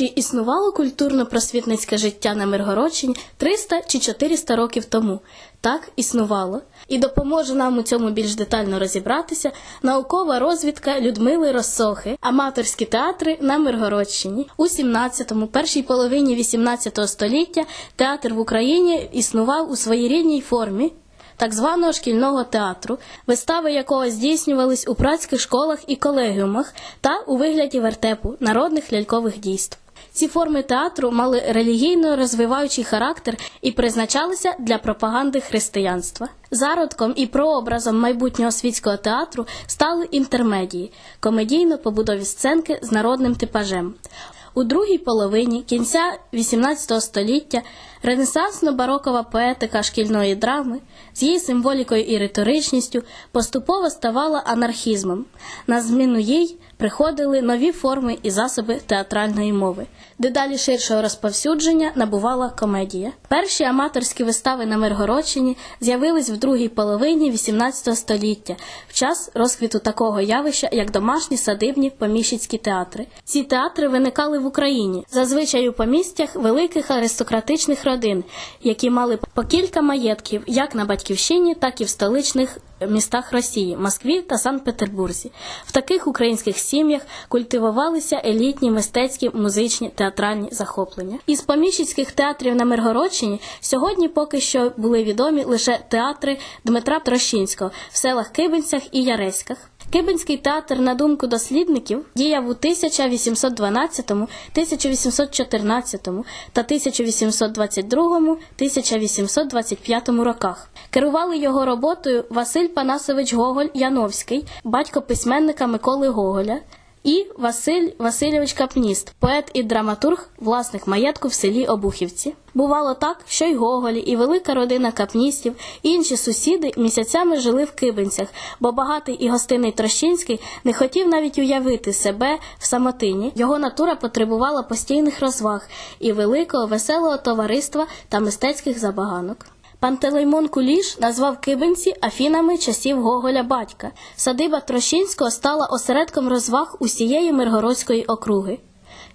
Чи існувало культурно-просвітницьке життя на Миргородщині 300 чи 400 років тому? Так, існувало. І допоможе нам у цьому більш детально розібратися наукова розвідка Людмили Росохи, аматорські театри на Миргородщині. У 17-му, першій половині 18 століття театр в Україні існував у своїй рідній формі так званого шкільного театру, вистави якого здійснювались у працьких школах і колегіумах та у вигляді вертепу народних лялькових дійств. Ці форми театру мали релігійно розвиваючий характер і призначалися для пропаганди християнства. Зародком і прообразом майбутнього світського театру стали інтермедії комедійно-побудові сценки з народним типажем. У другій половині кінця XVIII століття ренесансно-барокова поетика шкільної драми з її символікою і риторичністю поступово ставала анархізмом. На зміну їй приходили нові форми і засоби театральної мови. Дедалі ширшого розповсюдження набувала комедія. Перші аматорські вистави на Миргородщині з'явились в другій половині XVIII століття, в час розквіту такого явища, як домашні садибні поміщицькі театри. Ці театри виникали в Україні, зазвичай у помістях великих аристократичних родин, які мали по кілька маєтків як на батьківщині, так і в столичних містах Росії, Москві та Санкт-Петербурзі. В таких українських сім'ях культивувалися елітні мистецькі, музичні, театральні захоплення. Із поміщицьких театрів на Миргородщині сьогодні поки що були відомі лише театри Дмитра Трощинського в селах Кибинцях і Яреськах. Кибинський театр, на думку дослідників, діяв у 1812, 1814 та 1822, 1825 роках. Керували його роботою Василь Панасович Гоголь Яновський, батько письменника Миколи Гоголя, і Василь Васильович Капніст, поет і драматург, власник маєтку в селі Обухівці. Бувало так, що й Гоголі, і велика родина капністів, і інші сусіди місяцями жили в Кибинцях, бо багатий і гостинний Трощинський не хотів навіть уявити себе в самотині. Його натура потребувала постійних розваг і великого веселого товариства та мистецьких забаганок. Пантелеймон Куліш назвав Кибинці Афінами часів Гоголя батька. Садиба Трощинського стала осередком розваг усієї Миргородської округи.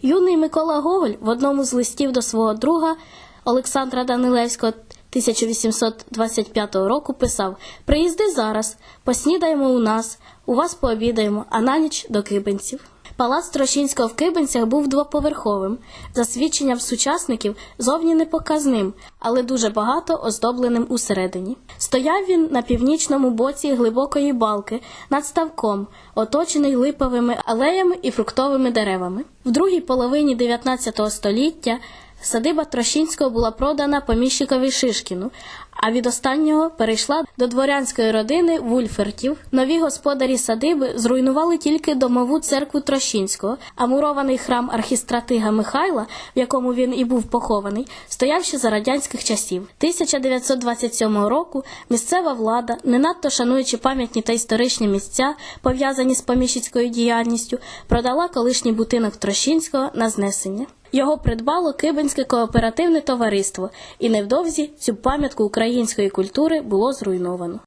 Юний Микола Гоголь в одному з листів до свого друга Олександра Данилевського 1825 року писав: Приїзди зараз, поснідаємо у нас, у вас пообідаємо, а на ніч до Кибинців. Палац Трощинського в Кибинцях був двоповерховим, за свідченням сучасників зовні непоказним, але дуже багато оздобленим усередині. Стояв він на північному боці глибокої балки над ставком, оточений липовими алеями і фруктовими деревами. В другій половині 19 століття садиба Трощинського була продана поміщикові Шишкіну, а від останнього перейшла до дворянської родини Вульфертів. Нові господарі садиби зруйнували тільки домову церкву Трощинського, а мурований храм архістратига Михайла, в якому він і був похований, стояв ще за радянських часів. 1927 року місцева влада, не надто шануючи пам'ятні та історичні місця, пов'язані з поміщицькою діяльністю, продала колишній будинок Трощинського на знесення. Його придбало Кибинське кооперативне товариство, і невдовзі цю пам'ятку української культури було зруйновано.